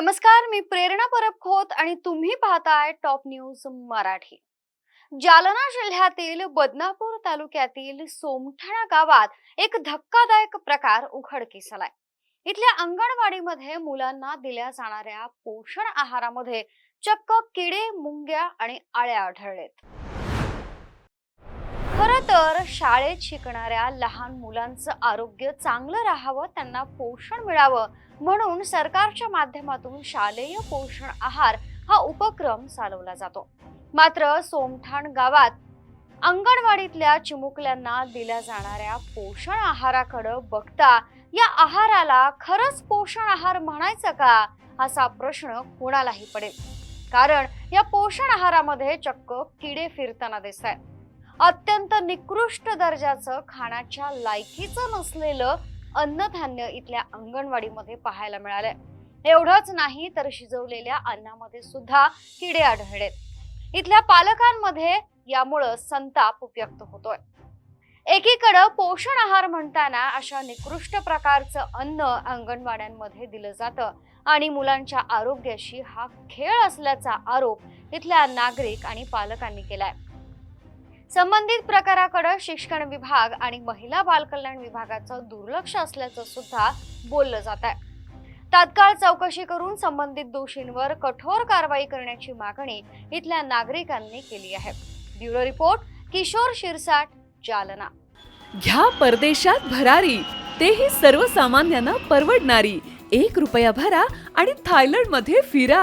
नमस्कार मी प्रेरणा परब खोत आणि तुम्ही पाहताय टॉप न्यूज मराठी. जालना जिल्ह्यातील बदनापूर तालुक्यातील सोमठाणा गावात एक धक्कादायक प्रकार उघडकीस आलाय इथल्या अंगणवाडीमध्ये मुलांना दिल्या जाणाऱ्या पोषण आहारामध्ये चक्क किडे मुंग्या आणि आळ्या आढळलेत. खर तर शाळेत शिकणाऱ्या लहान मुलांचं आरोग्य चांगलं राहावं त्यांना पोषण मिळावं म्हणून सरकारच्या माध्यमातून शालेय पोषण आहार हा उपक्रम चालवला जातो. मात्र सोमठाण गावात अंगणवाडीतल्या चिमुकल्यांना दिल्या जाणाऱ्या पोषण आहाराकडं बघता या आहाराला खरंच पोषण आहार म्हणायचं का? असा प्रश्न कोणालाही पडेल. कारण या पोषण आहारामध्ये चक्क किडे फिरताना दिसत आहेत अत्यंत निकृष्ट दर्जाचं खाण्याच्या लायकीचं नसलेलं अन्नधान्य इथल्या अंगणवाडीमध्ये पाहायला मिळालंय. एवढंच नाही तर शिजवलेल्या अन्नामध्ये सुद्धा किडे आढळलेत. इथल्या पालकांमध्ये यामुळं संताप व्यक्त होतोय. एकीकडं पोषण आहार म्हणताना अशा निकृष्ट प्रकारचं अन्न अंगणवाड्यांमध्ये दिलं जातं आणि मुलांच्या आरोग्याशी हा खेळ असल्याचा आरोप इथल्या नागरिक आणि पालकांनी केलाय. संबंधित प्रकाराकडे शिक्षण विभाग आणि महिला बालकल्याण विभागाचं दुर्लक्ष असल्याचं सुद्धा बोललं जात आहे. तात्काळ चौकशी करून संबंधित दोषींवर कठोर कारवाई करण्याची मागणी इथल्या नागरिकांनी केली आहे. Bureau report Kishor Shirsat Jalna. घ्या परदेशात भरारी तेही सर्वसामान्यांना परवडणारी. एक रुपया भरा आणि थायलंडमध्ये फिरा.